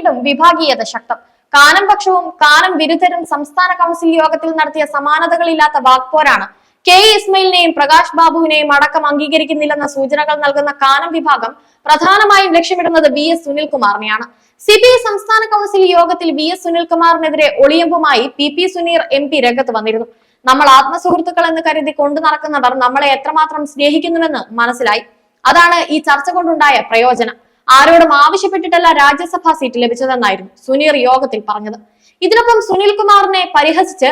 വീണ്ടും വിഭാഗീയത ശക്തം. കാനം പക്ഷവും കാനം വിരുദ്ധരും സംസ്ഥാന കൗൺസിൽ യോഗത്തിൽ നടത്തിയ സമാനതകളില്ലാത്ത വാക്പോരാണ്. കെ ഇസ്മയിലിനെയും പ്രകാശ് ബാബുവിനെയും അടക്കം അംഗീകരിക്കുന്നില്ലെന്ന സൂചനകൾ നൽകുന്ന കാനം വിഭാഗം പ്രധാനമായും ലക്ഷ്യമിടുന്നത് വി എസ് സുനിൽകുമാറിനെയാണ്. സി പി ഐ സംസ്ഥാന കൗൺസിൽ യോഗത്തിൽ വി എസ് സുനിൽകുമാറിനെതിരെ ഒളിയമ്പുമായി P P Suneer M P രംഗത്ത് വന്നിരുന്നു. നമ്മൾ ആത്മസുഹൃത്തുക്കൾ എന്ന് കരുതി കൊണ്ടു നടക്കുന്നവർ നമ്മളെ എത്രമാത്രം സ്നേഹിക്കുന്നുവെന്ന് മനസ്സിലായി. അതാണ് ഈ ചർച്ച കൊണ്ടുണ്ടായ പ്രയോജനം. ആരോടും ആവശ്യപ്പെട്ടിട്ടല്ല രാജ്യസഭാ സീറ്റ് ലഭിച്ചതെന്നായിരുന്നു സുനീർ യോഗത്തിൽ പറഞ്ഞത്. ഇതിനൊപ്പം സുനിൽ കുമാറിനെ പരിഹസിച്ച്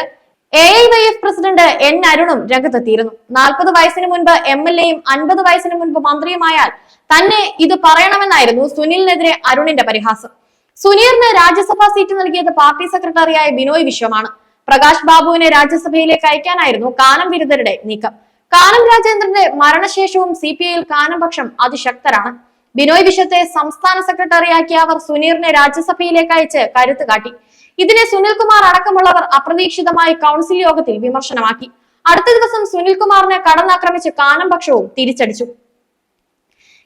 A I Y F president N അരുണും രംഗത്തെത്തിയിരുന്നു. നാൽപ്പത് വയസ്സിന് മുൻപ് എം എൽ എയും അൻപത് വയസ്സിന് മുൻപ് മന്ത്രിയുമായാൽ തന്നെ ഇത് പറയണമെന്നായിരുന്നു സുനിലിനെതിരെ അരുണിന്റെ പരിഹാസം. സുനീറിന് രാജ്യസഭാ സീറ്റ് നൽകിയത് പാർട്ടി സെക്രട്ടറിയായ ബിനോയ് വിശ്വമാണ്. പ്രകാശ് ബാബുവിനെ രാജ്യസഭയിലേക്ക് അയക്കാനായിരുന്നു കാനം വിരുദ്ധരുടെ നീക്കം. കാനം രാജേന്ദ്രന്റെ മരണശേഷവും സി പി ഐയിൽ കാനം പക്ഷം അതിശക്തരാണ്. ബിനോയ് വിശ്വത്തെ സംസ്ഥാന സെക്രട്ടറിയാക്കിയ അവർ സുനീറിനെ രാജ്യസഭയിലേക്ക് അയച്ച് കരുത്ത് കാട്ടി. ഇതിനെ സുനിൽകുമാർ അടക്കമുള്ളവർ അപ്രതീക്ഷിതമായി കൗൺസിൽ യോഗത്തിൽ വിമർശനമാക്കി. അടുത്ത ദിവസം സുനിൽകുമാറിനെ കടന്നാക്രമിച്ച് കാനം പക്ഷവും തിരിച്ചടിച്ചു.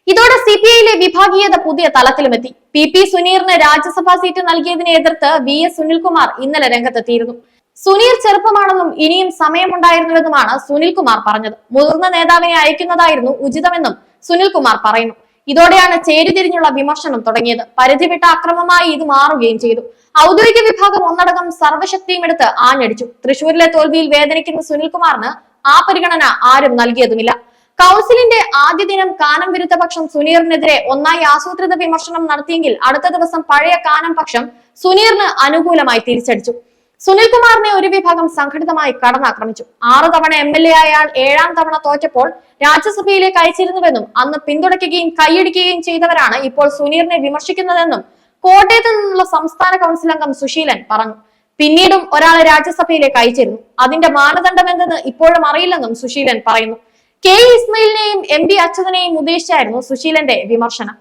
ഇതോടെ സി പി ഐയിലെ വിഭാഗീയത പുതിയ തലത്തിലുമെത്തി. പി പി സുനീറിന് രാജ്യസഭാ സീറ്റ് നൽകിയതിനെ എതിർത്ത് വി എസ് സുനിൽകുമാർ ഇന്നലെ രംഗത്തെത്തിയിരുന്നു. സുനീർ ചെറുപ്പമാണെന്നും ഇനിയും സമയമുണ്ടായിരുന്നുവെന്നുമാണ് സുനിൽകുമാർ പറഞ്ഞത്. മുതിർന്ന നേതാവിനെ അയക്കുന്നതായിരുന്നു ഉചിതമെന്നും സുനിൽകുമാർ പറയുന്നു. ഇതോടെയാണ് ചേരിതിരിഞ്ഞുള്ള വിമർശനം തുടങ്ങിയത്. പരിധിവിട്ട അക്രമമായി ഇത് മാറുകയും ചെയ്തു. ഔദ്യോഗിക വിഭാഗം ഒന്നടങ്കം സർവശക്തിയും എടുത്ത് ആഞ്ഞടിച്ചു. തൃശൂരിലെ തോൽവിയിൽ വേദനിക്കുന്ന സുനിൽകുമാറിന് ആ പരിഗണന ആരും നൽകിയതുമില്ല. കൗൺസിലിന്റെ ആദ്യ ദിനം കാനം വിരുദ്ധ പക്ഷം സുനീറിനെതിരെ ഒന്നായി ആസൂത്രിത വിമർശനം നടത്തിയെങ്കിൽ അടുത്ത ദിവസം പഴയ കാനം പക്ഷം സുനീറിന് അനുകൂലമായി തിരിച്ചടിച്ചു. സുനിൽകുമാറിനെ ഒരു വിഭാഗം സംഘടിതമായി കടന്നാക്രമിച്ചു. ആറു തവണ എം എൽ എ ആയാൽ ഏഴാം തവണ തോറ്റപ്പോൾ രാജ്യസഭയിലേക്ക് അയച്ചിരുന്നുവെന്നും അന്ന് പിന്തുണയ്ക്കുകയും കൈയടിക്കുകയും ചെയ്തവരാണ് ഇപ്പോൾ സുനീറിനെ വിമർശിക്കുന്നതെന്നും കോട്ടയത്ത് നിന്നുള്ള സംസ്ഥാന കൗൺസിൽ അംഗം സുശീലൻ പറഞ്ഞു. പിന്നീടും ഒരാളെ രാജ്യസഭയിലേക്ക് അയച്ചിരുന്നു. അതിന്റെ മാനദണ്ഡം എന്തെന്ന് ഇപ്പോഴും അറിയില്ലെന്നും സുശീലൻ പറയുന്നു. കെ ഇസ്മയിലിനെയും എം ബി അച്യുതനെയും ഉദ്ദേശിച്ചായിരുന്നു സുശീലന്റെ വിമർശനം.